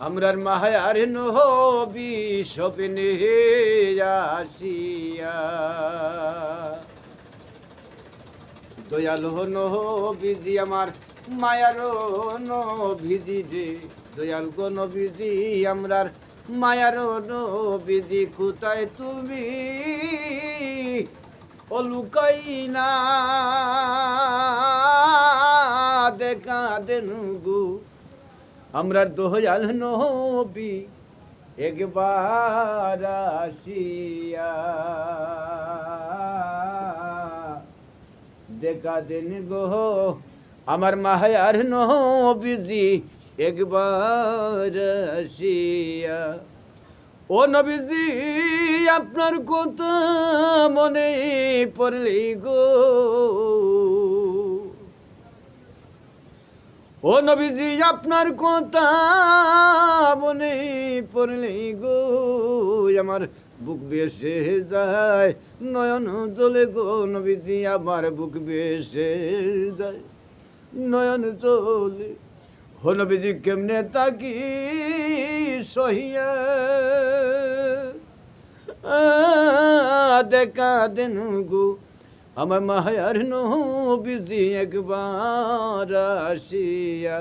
আমরার মাহায়ার নবী স্বপ্নে আসিয়া। দয়ালু নবীজি, আমার মায়ার নবীজি রে। দয়াল গো নবীজি, আমরার মায়ার নবীজি, কোথায় তুমি? ও লুকাই না দেখা দেন গো। আমরার দয়াল নবী একবার আসিয়া। দেখা দেন গো, আমার মাহায়ার নবীজি একবার আসিয়া। ও নবীজি, আপনার কথা মনে পড়লে গো ও নবীজি, আপনার কথা মনে পড়লে গো, আমার বুক বেসে যায়, নয়ন জলে গো নবীজি, আমার বুক বেসে যায়, নয়ন চলে হো নবীজি, কেমনে তাকি সহিয়া? দেখা দেন গো আমার মায়ার নবীজি একবার আসিয়া